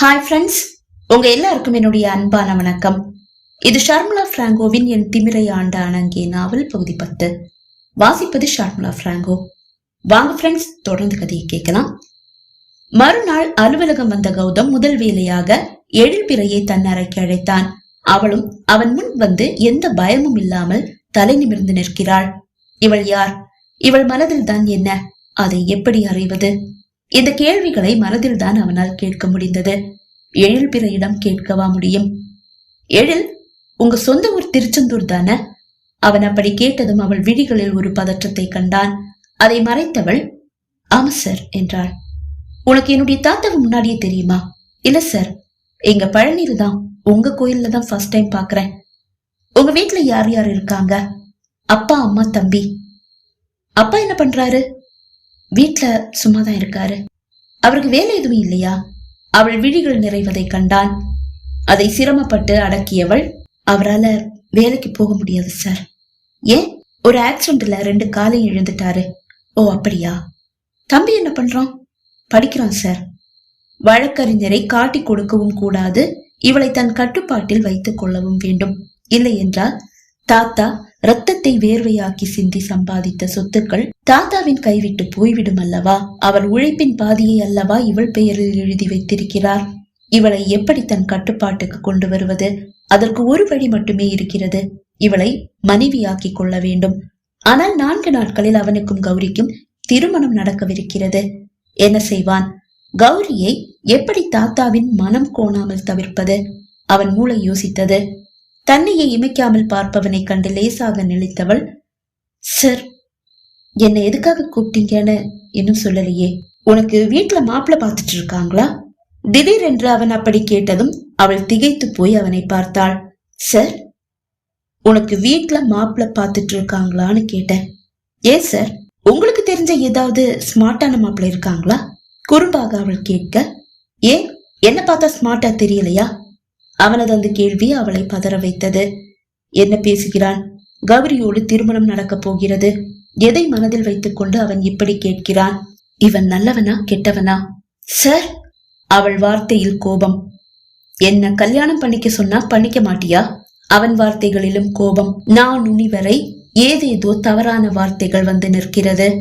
Hi friends உங்க எல்லாருக்கும் என்னுடைய அன்பான வணக்கம். இது ஷர்முலா பிராங்கோவின் என் திமிரை ஆண்ட அணங்கே நாவல் பகுதி பத்து. வாசிப்பது ஷர்முலா பிராங்கோ. வாங்க ஃப்ரெண்ட்ஸ் தொடர்ந்து கதையை கேட்கலாம். மறுநாள் அலுவலகம் வந்த கௌதம் முதல் வேலையாக எழில்பிறையை தன் அறைக்கு அழைத்தான். அவளும் அவன் முன் வந்து எந்த பயமும் இல்லாமல் தலை நிமிர்ந்து நிற்கிறாள். இவள் யார்? இவள் மனதில் தான் என்ன? அதை எப்படி அறிவது? இந்த கேள்விகளை மனதில் தான் அவனால் கேட்க முடிந்தது. எழில் பிறையிடம் கேட்கவா முடியும்? எழில் உங்க சொந்த ஊர் திருச்செந்தூர் தானே? அவன் அப்படி கேட்டதும் அவள் விழிகளில் ஒரு பதற்றத்தை கண்டான். அதை மறைத்தவள் ஆமா சார் என்றாள். உனக்கு என்னுடைய தாத்தாவை முன்னாடியே தெரியுமா? இல்ல சார் எங்க பழனியில தான் உங்க கோயில்ல தான் ஃபர்ஸ்ட் டைம் பாக்குறேன். உங்க வீட்டுல யார் யார் இருக்காங்க? அப்பா அம்மா தம்பி. அப்பா என்ன பண்றாரு? வீட்ல சும்மா தான் இருக்காரு. அவருக்கு வேலை எதுவும் இல்லையா? அவள் விழிகள் நிறைவதை கண்டான். அதை சிரமப்பட்டு அடக்கியவள் அவரால வேலைக்கு போக முடியாது சார். ஏன்? ஒரு ஆக்சிடென்ட்ல ரெண்டு காலையும் இழந்துட்டாரு. ஓ அப்படியா? தம்பி என்ன பண்றான்? படிக்கிறான் சார். வழக்கறிஞரை காட்டி கொடுக்கவும் கூடாது. இவளை தன் கட்டுப்பாட்டில் வைத்துக் கொள்ளவும் வேண்டும். இல்லை என்றால் தாத்தா ரத்தத்தை வேர்வையாக்கி சிந்தி சம்பாதித்த சொத்துக்கள் தாத்தாவின் கைவிட்டு போய்விடும் அல்லவா? அவர் உழைப்பின் பாதியை அல்லவா இவள் பெயரில் எழுதி வைத்திருக்கிறார்? இவளை எப்படி தன் கட்டுப்பாட்டுக்கு கொண்டு வருவது? அதற்கு ஒரு வழி மட்டுமே இருக்கிறது. இவளை மனைவியாக்கிக் கொள்ள வேண்டும். ஆனால் நான்கு நாட்களில் அவனுக்கும் கௌரிக்கும் திருமணம் நடக்கவிருக்கிறது. என்ன செய்வான்? கௌரியை எப்படி தாத்தாவின் மனம் கோணாமல் தவிர்ப்பது? அவன் மூளை யோசித்தது. தன்னையை இமைக்காமல் பார்ப்பவனை கண்டு லேசாக நிலைத்தவள் சார் என்னை எதுக்காக கூப்பிட்டீங்கன்னு இன்னும் சொல்லலையே. உனக்கு வீட்டுல மாப்பிள்ள பார்த்துட்டு இருக்காங்களா? திடீரென்று அவன் அப்படி கேட்டதும் அவள் திகைத்து போய் அவனை பார்த்தாள். சார் உனக்கு வீட்டுல மாப்பிள்ள பார்த்துட்டு இருக்காங்களான்னு கேட்டேன். ஏன் சார் உங்களுக்கு தெரிஞ்ச ஏதாவது ஸ்மார்ட்டான மாப்பிள்ள இருக்காங்களா? குறும்பாக அவள் கேட்க ஏன்? என்ன பார்த்தா ஸ்மார்ட்டா தெரியலையா? அவனது அந்த கேள்வி அவளை பதற வைத்தது. என்ன பேசுகிறான்? கௌரியோடு திருமணம் நடக்கப் போகிறது. எதை மனதில் வைத்துக்கொண்டு அவன் இப்படி கேட்கிறான்? இவன் நல்லவனா கெட்டவனா? சார்! அவள் வார்த்தையில் கோபம். என்ன கல்யாணம் பண்ணிக்க சொன்னா பண்ணிக்க மாட்டியா? அவன் வார்த்தைகளிலும் கோபம். நான் நுனி வரை ஏதேதோ தவறான வார்த்தைகள் வந்து நிற்கிறது.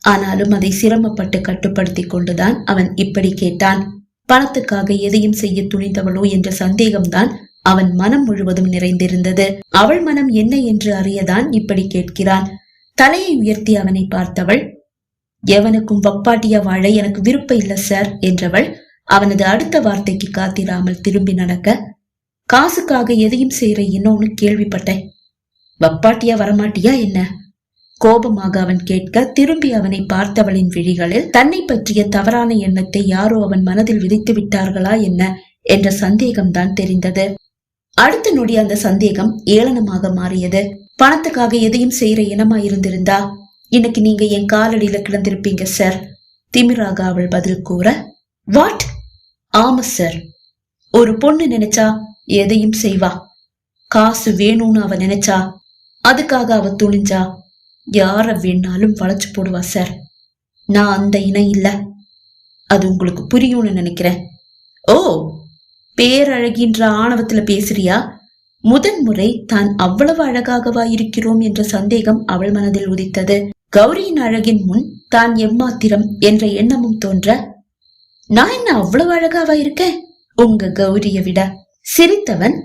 ஆனாலும் அதை சிரமப்பட்டு கட்டுப்படுத்தி கொண்டுதான் அவன் இப்படி கேட்டான். பணத்துக்காக எதையும் செய்ய துணிந்தவளோ என்ற சந்தேகம்தான் அவன் மனம் முழுவதும் நிறைந்திருந்தது. அவள் மனம் என்ன என்று அறியதான் இப்படி கேட்கிறான். தலையை உயர்த்தி அவனை பார்த்தவள் எவனுக்கும் வப்பாட்டியா வாழ எனக்கு விருப்பம் இல்ல சார் என்றவள் அவனது அடுத்த வார்த்தைக்கு காத்திராமல் திரும்பி நடக்க காசுக்காக எதையும் செய்யற இன்னொன்னு கேள்விப்பட்டேன். வப்பாட்டியா வரமாட்டியா என்ன? கோபமாக அவன் கேட்க திரும்பி அவனை பார்த்தவளின் விழிகளில் தன்னை பற்றிய தவறான எண்ணத்தை யாரோ அவன் மனதில் விதைத்து விட்டார்களா என்ன என்ற சந்தேகம்தான் தெரிந்தது. அடுத்த நொடி அந்த சந்தேகம் ஏளனமாக மாறியது. பணத்துக்காக எதையும் செய்யற இனமா இருந்திருந்தா இன்னைக்கு நீங்க என் காலடியில கிடந்திருப்பீங்க சார் திமிராக அவள் பதில் கூற வாட் ஆமா சார் ஒரு பொண்ணு நினைச்சா எதையும் செய்வா. காசு வேணும்னு அவ நினைச்சா. அதுக்காக அவ துணிஞ்சா. யாரை வேணாலும் வளைச்சு போடுவா சார் நான் அந்த இனம் இல்லை. அது உங்களுக்கு புரியும்னு நினைக்கிறேன். ஓ பேரழகின்ற ஆணவத்துல பேசுறியா? முதன் முறை தான் அவ்வளவு அழகாகவா இருக்கிறோம் என்ற சந்தேகம் அவள் மனதில் உதித்தது. கௌரியின் அழகின் முன் தான் எம்மாத்திரம் என்ற எண்ணமும் தோன்ற நான் என்ன அவ்வளவு அழகாவா இருக்கேன்? உங்க கௌரிய விட. சிரித்தவன்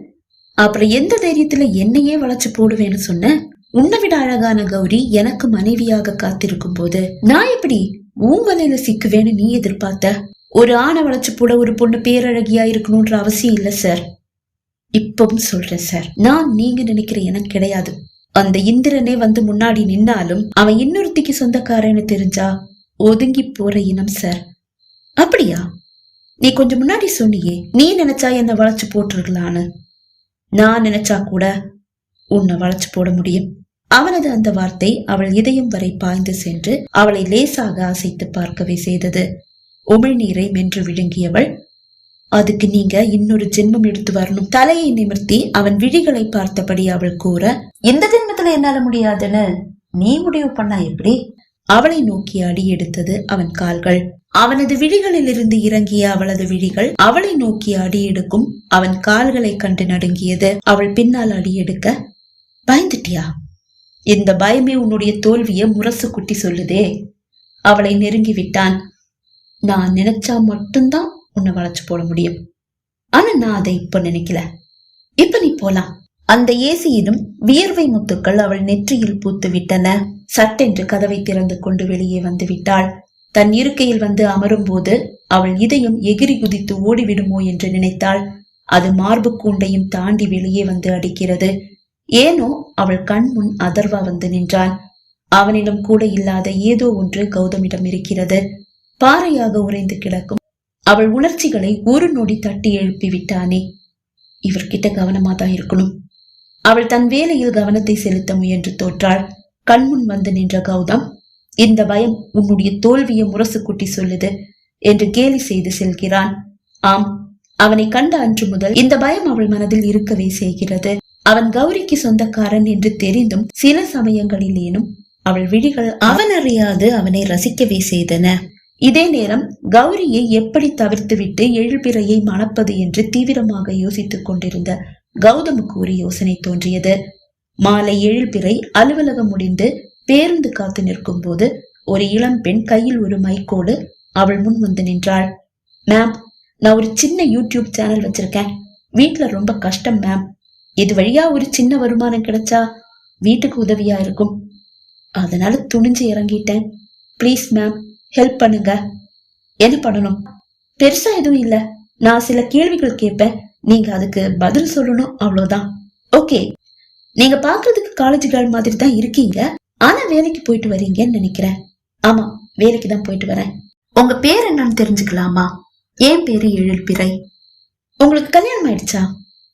அப்புறம் எந்த தைரியத்துல என்னையே வளைச்சு போடுவேன்னு சொன்ன? உன்னை விட அழகான கௌரி எனக்கு மனைவியாக காத்திருக்கும் போது நான் எப்படி உன் வலையில சிக்குவேன்னு நீ எதிர்பார்த்த? ஒரு ஆணை வளைச்சு போட ஒரு பொண்ணு பேரழகியா இருக்கணும்ன்ற அவசியம் இல்ல சார் இப்பவும் சொல்றேன் சார் நான் நீங்க நினைக்கிற எனக்கு கிடையாது. அந்த இந்திரனே வந்து முன்னாடி நின்னாலும் அவன் இன்னொருத்திக்கு சொந்தக்காரன்னு தெரிஞ்சா ஒதுங்கி போற இனம் சார் அப்படியா? நீ கொஞ்சம் முன்னாடி சொன்னியே நீ நினைச்சா என்ன வளைச்சு போட்டுருக்கலான்னு. நான் நினைச்சா கூட உன்னை வளைச்சு போட முடியும். அவனது அந்த வார்த்தை அவள் இதயம் வரை பாய்ந்து சென்று அவளை லேசாக அசைத்து பார்க்கவே செய்தது. உமிழ்நீரை மென்று விழுங்கியவள் அதுக்கு நீங்க இன்னொரு ஜென்மம் எடுத்து வரணும். தலையை நிமிர்த்தி அவன் விழிகளை பார்த்தபடி அவள் கூற இந்த ஜென்மத்துல என்னால முடியாதுன்னு நீ முடிவு பண்ணா எப்படி? அவளை நோக்கி அடி எடுத்தது அவன் கால்கள். அவனது விழிகளிலிருந்து இறங்கிய அவளது விழிகள் அவளை நோக்கி அடி எடுக்கும் அவன் கால்களை கண்டு நடுங்கியது. அவள் பின்னால் அடி எடுக்க பயந்துட்டியா? இந்த பயமே உன்னுடைய தோல்வியை முரசு குட்டி சொல்லுதே. அவளை நெருங்கி விட்டான் நான் நினைச்சா மட்டும்தான் உன்னை வளைச்சு போட முடியும். ஆனா நான் அதை இப்ப நினைக்கல. இப்ப நீ போலாம். அந்த ஏசியிலும் வியர்வை முத்துக்கள் அவள் நெற்றியில் பூத்து விட்டன. சட்டென்று கதவை திறந்து கொண்டு வெளியே வந்து விட்டாள். தன் இருக்கையில் வந்து அமரும் போது அவள் இதயம் எகிரி குதித்து ஓடிவிடுமோ என்று நினைத்தாள். அது மார்பு கூண்டையும் தாண்டி வெளியே வந்து அடிக்கிறது. ஏனோ அவள் கண் முன் அதர்வா வந்து நின்றான் அவனிடம் கூட இல்லாத ஏதோ ஒன்று கௌதமிடம் இருக்கிறது. பாறையாக உறைந்து கிடக்கும். அவள் உணர்ச்சிகளை ஒரு நொடி தட்டி எழுப்பி விட்டானே. இவர்கிட்ட கவனமா தான் இருக்கணும். அவள் தன் வேலையில் கவனத்தை செலுத்த முயன்று தோற்றாள். கண்முன் வந்து நின்ற கௌதம் இந்த பயம் உன்னுடைய தோல்வியை முரசு குட்டி சொல்லுது என்று கேலி செய்து செல்கிறான். ஆம் அவனை கண்ட அன்று முதல் இந்த பயம் அவள் மனதில் இருக்கவே செய்கிறது. அவன் கௌரிக்கு சொந்தக்காரன் என்று தெரிந்தும் சில சமயங்களிலேனும் அவள் விழிகள் அவன் அறியாது அவனை ரசிக்கவே செய்தன. இதே நேரம் கௌரியை எப்படி தவிர்த்துவிட்டு எழுபிறையை மணப்பது என்று தீவிரமாக யோசித்துக் கொண்டிருந்த கௌதமுக்கு ஒரு யோசனை தோன்றியது. மாலை எழுபிறை அலுவலகம் முடிந்து பேருந்து காத்து நிற்கும் போது ஒரு இளம் பெண் கையில் ஒரு மைக்கோடு அவள் முன் வந்து நின்றாள். மேம் நான் ஒரு சின்ன யூடியூப் சேனல் வச்சிருக்கேன். வீட்டுல ரொம்ப கஷ்டம் மேம். இது வழியா ஒரு சின்ன வருமானம் கிடைச்சா வீட்டுக்கு உதவியா இருக்கும். அதனால துணிஞ்சு இறங்கிட்டேன். ப்ளீஸ் மேம் ஹெல்ப் பண்ணுங்க. என்ன பண்ணணும்? பெருசா எதுவும் இல்ல. நான் சில கேள்விகள் கேட்பேன். நீங்க அதுக்கு பதில் சொல்லணும் அவ்வளவுதான். ஓகே நீங்க பாக்குறதுக்கு காலேஜ் கேர்ள் மாதிரி தான் இருக்கீங்க. ஆனா வேலைக்கு போயிட்டு வரீங்கன்னு நினைக்கிறேன். ஆமா வேலைக்கு தான் போயிட்டு வரேன். உங்க பேர் என்னன்னு தெரிஞ்சுக்கலாமா? ஏன் பேரு எழில்பிறை உங்களுக்கு கல்யாணம் ஆயிடுச்சா?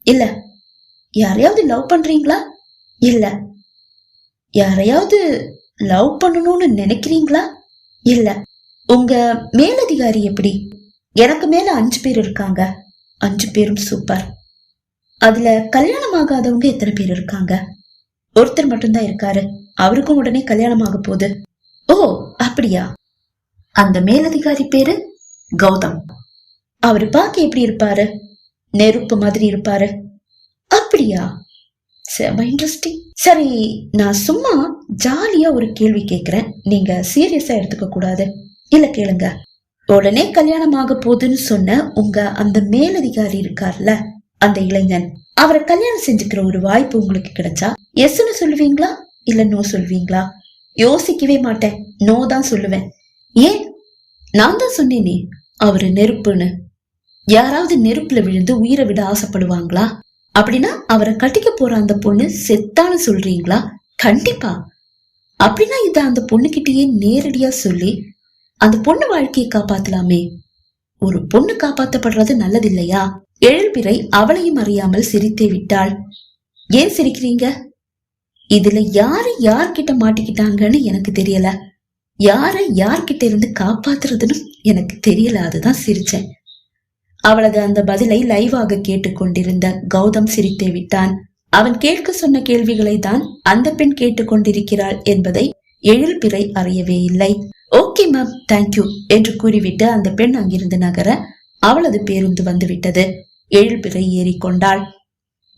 இல்ல யாரையாவது லவ் பண்றீங்களா? இல்ல. யாரையாவது லவ் பண்ணணும்னு நினைக்கிறீங்களா? இல்ல. உங்க மேலதிகாரி எப்படி? எனக்கு மேல அஞ்சு பேர் இருக்காங்க. அஞ்சு பேரும் சூப்பர் அதுல கல்யாணம் ஆகாதவங்க எத்தனை பேர் இருக்காங்க? ஒருத்தர் மட்டும்தான் இருக்காரு. அவருக்கும் உடனே கல்யாணம் ஆக போகுது. ஓ அப்படியா? அந்த மேலதிகாரி பேரு கௌதம். அவரு பார்க்க எப்படி இருப்பாரு? நெருப்பு மாதிரி இருப்பாரு. அப்படியா? செம இன்ட்ரெஸ்டிங் சரி நான் சும்மா ஜாலியா ஒரு கேள்வி கேட்கிறேன் நீங்க சீரியஸா எடுத்துக்க கூடாது. இல்ல கேளுங்க. உடனே கல்யாணம் ஆக போகுதுன்னு சொன்ன உங்க அந்த மேலதிகாரி இருக்கார்ல அந்த இளைஞன் அவரை கல்யாணம் செஞ்சுக்கிற ஒரு வாய்ப்பு உங்களுக்கு கிடைச்சா எஸ்ன்னு சொல்லுவீங்களா? இல்ல நோ சொல்லுவீங்களா? யோசிக்கவே மாட்டேன். நோ தான் சொல்லுவேன். ஏன்? நான் தான் சொன்னேனே அவரு நெருப்புன்னு. யாராவது நெருப்புல விழுந்து உயிரை விட ஆசைப்படுவாங்களா? அப்படின்னா அவரை கட்டிக்க போற அந்த பொண்ணு செத்தான்னு சொல்றீங்களா? கண்டிப்பா. அப்படின்னா இத அந்த பொண்ணுகிட்டயே நேரடியா சொல்லி அந்த பொண்ணு வாழ்க்கையை காப்பாத்தலாமே. ஒரு பொண்ணு காப்பாத்தப்படுறது நல்லது இல்லையா எழில்பிறை அவளையும் அறியாமல் சிரித்தே விட்டாள். ஏன் சிரிக்கிறீங்க? இதுல யாரு யார்கிட்ட மாட்டிக்கிட்டாங்கன்னு எனக்கு தெரியல. யார யார்கிட்ட இருந்து காப்பாத்துறதுன்னு எனக்கு தெரியல. அதுதான் சிரிச்சேன். அவளது அந்த பதிலை லைவாக கேட்டுக்கொண்டிருந்த கௌதம் சிரித்தே விட்டான். அவன் கேட்க சொன்ன கேள்விகளை தான் அந்த பெண் கேட்டுக்கொண்டிருக்கிறாள் என்பதை எழில்பிறை அறியவே இல்லை. ஓகே மேம் தேங்க்யூ என்று கூறிவிட்டு அந்த பெண் அங்கிருந்து நகர அவளது பேருந்து வந்துவிட்டது. எழில்பிறை ஏறிக்கொண்டாள்.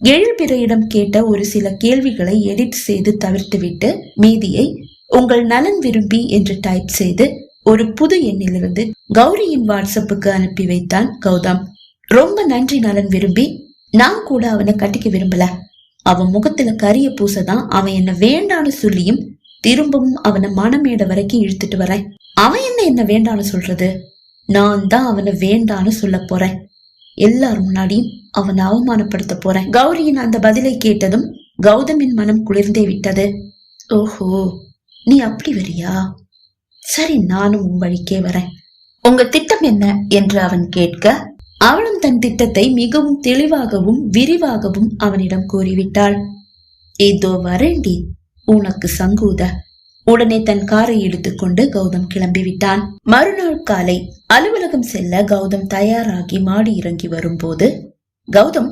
எழில்பிறையிடம் கேட்ட ஒரு சில கேள்விகளை எடிட் செய்து தவிர்த்துவிட்டு மீதியை உங்கள் நலன் விரும்பி என்று டைப் செய்து ஒரு புது எண்ணிலிருந்து கௌரியின் வாட்ஸ்அப்புக்கு அனுப்பி வைத்தான் கௌதம். ரொம்ப நன்றி நலன் விரும்பி நான் கூட அவனை கட்டிக்க விரும்பல. அவன் முகத்துல கரிய பூசதான் அவன் என்ன வேண்டான்னு சொல்லியும் திரும்பவும் அவனை மனமேட வரைக்கும் இழுத்துட்டு வரேன். அவன் என்ன என்ன வேண்டான்னு சொல்றது? நான் தான் அவனை வேண்டான்னு சொல்ல போறேன். எல்லார் முன்னாடியும் அவனை அவமானப்படுத்த போறேன். கௌரியின் அந்த பதிலை கேட்டதும் கௌதமின் மனம் குளிர்ந்தே விட்டது. ஓஹோ நீ அப்படி வரியா? சரி நானும் உன் வழிக்கே வரேன். உங்க திட்டம் என்ன? என்று அவன் கேட்க அவளும் தன் திட்டத்தை மிகவும் தெளிவாகவும் விரிவாகவும் அவனிடம் கூறிவிட்டாள். இதோ வரேண்டி உனக்கு சங்கூத. உடனே தன் காரை இழுத்துக்கொண்டு கௌதம் கிளம்பிவிட்டான். மறுநாள் காலை அலுவலகம் செல்ல கௌதம் தயாராகி மாடி இறங்கி வரும்போது கௌதம்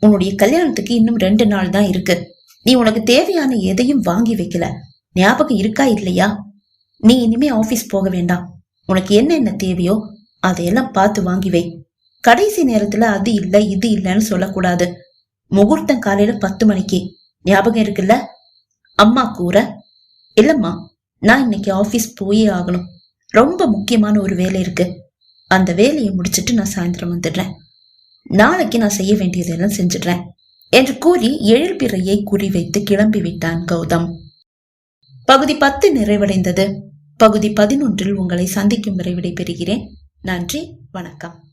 உன்னுடைய கல்யாணத்துக்கு இன்னும் ரெண்டு நாள் தான் இருக்கு. நீ உனக்கு தேவையான எதையும் வாங்கி வைக்கல. ஞாபகம் இருக்கா இல்லையா? நீ இனிமே ஆபீஸ் போக வேண்டாம். உனக்கு என்னென்ன தேவையோ அதையெல்லாம் பார்த்து வாங்கி வை. கடைசி நேரத்துல அது இல்ல இது இல்லைன்னு சொல்லக்கூடாது. முகூர்த்தம் காலையில பத்து மணிக்கு. ஞாபகம் இருக்குல்ல? அம்மா கூற இல்லம்மா நான் இன்னைக்கு ஆபீஸ் போயே ஆகணும். ரொம்ப முக்கியமான ஒரு வேலை இருக்கு. அந்த வேலையை முடிச்சிட்டு நான் சாயந்தரம் வந்துடுறேன். நாளைக்கு நான் செய்ய வேண்டியதெல்லாம் செஞ்சிடுறேன் என்று கூறி எழில்பிறையை குறிவைத்து கிளம்பி விட்டான் கௌதம். பகுதி பத்து நிறைவடைந்தது. பகுதி பதினொன்றில் உங்களை சந்திக்கும் வரை விடைபெறுகிறேன். நன்றி வணக்கம்.